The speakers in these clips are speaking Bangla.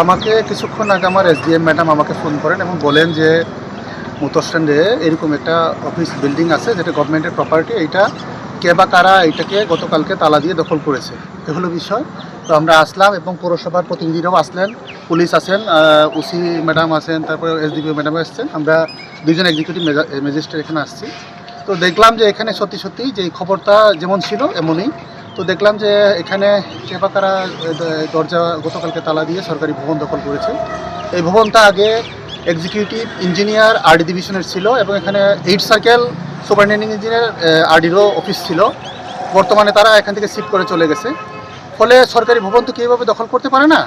আমাকে কিছুক্ষণ আগে আমার এসডিএম ম্যাডাম আমাকে ফোন করেন এবং বলেন যে মোটর স্ট্যান্ডে এরকম একটা অফিস বিল্ডিং আছে যেটা গভর্নমেন্টের প্রপার্টি এইটা কে বা কারা এটাকে গতকালকে তালা দিয়ে দখল করেছে। এ হলো বিষয়। তো আমরা আসলাম এবং পৌরসভার প্রতিনিধিরাও আসলেন, পুলিশ আছেন ওসি ম্যাডাম আছেন তারপরে এসডিপিও ম্যাডাম এসছেন। আমরা দুইজন এক্সিকিউটিভ ম্যাজিস্ট্রেট এখানে আসছি। তো দেখলাম যে এখানে সত্যি সত্যি যে খবরটা যেমন ছিল, এমনই। তো দেখলাম যে এখানে চেপাকারা দরজা গতকালকে তালা দিয়ে সরকারি ভবন দখল করেছে। এই ভবনটা আগে এক্সিকিউটিভ ইঞ্জিনিয়ার আরডি ডিভিশনের ছিল এবং এখানে এইট সার্কেল সুপারিনটেন্ডিং ইঞ্জিনিয়ার আরডিরও অফিস ছিল। বর্তমানে তারা এখান থেকে শিফট করে চলে গেছে। ফলে সরকারি ভবন তো কীভাবে দখল করতে পারে না।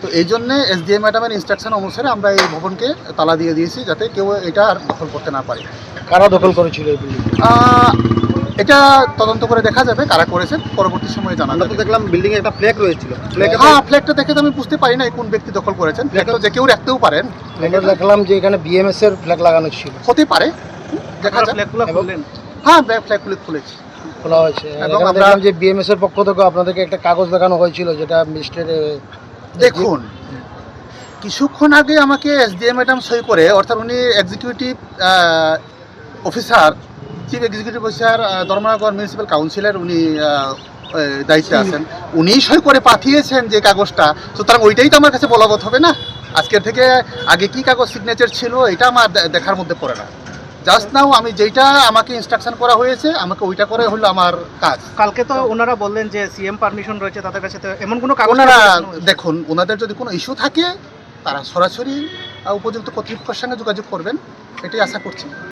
তো এই জন্যে এসডিএম ম্যাডামের ইনস্ট্রাকশন অনুসারে আমরা এই ভবনকে তালা দিয়ে দিয়েছি যাতে কেউ এটা আর দখল করতে না পারে। কারা দখল করেছিল এই বিল্ডিং এটা তদন্ত করে দেখা যাবে কারা করেছেন পরবর্তী সময়ে জানা তো যাবে। দেখলাম বিল্ডিং এ একটা ফ্ল্যাগ রয়েছিল। হ্যাঁ ফ্ল্যাগটা দেখে তো আমি বুঝতে পারি না কোন ব্যক্তি দখল করেছেন। ফ্ল্যাগ তো যে কেউ রাখতেও পারেন। আমরা দেখলাম যে এখানে বিএমএস এর ফ্ল্যাগ লাগানো ছিল। হতে পারে। দেখা যাক। এবং হ্যাঁ ফ্ল্যাগ খুলে খুলেছি। খোলা হয়েছে। এবং আমরা- দেখলাম যে বিএমএস এর পক্ষ থেকে আপনাদেরকে একটা কাগজ দেখানো হয়েছিল যেটা মিস্টার দেখুন কিছুক্ষণ আগে আমাকে এসডিএম ম্যাডাম সই করে অর্থাৎ উনি executive officer chief executive officer Dharmanagar municipal councillor উনি আহ, দায়িত্বে আছেন। উনিই সই করে পাঠিয়েছেন যে কাগজটা। সুতরাং ওইটাই তো আমার কাছে বলবৎ হবে না? আজকের থেকে আগে কি কাগজ সিগনেচার ছিল এটা আমার দেখার মধ্যে পড়ে না। জাস্ট নাও আমি যেইটা আমাকে ইনস্ট্রাকশন করা হয়েছে আমাকে ওইটা করে হলো আমার কাজ। কালকে তো ওনারা বললেন যে সিএম পারমিশন রয়েছে তাদের কাছে তো এমন কোনো কাগজ ওনারা দেখুন ওনাদের যদি কোনো ইস্যু থাকে তারা সরাসরি উপযুক্ত কর্তৃপক্ষের সঙ্গে যোগাযোগ করবেন এটাই আশা করছি।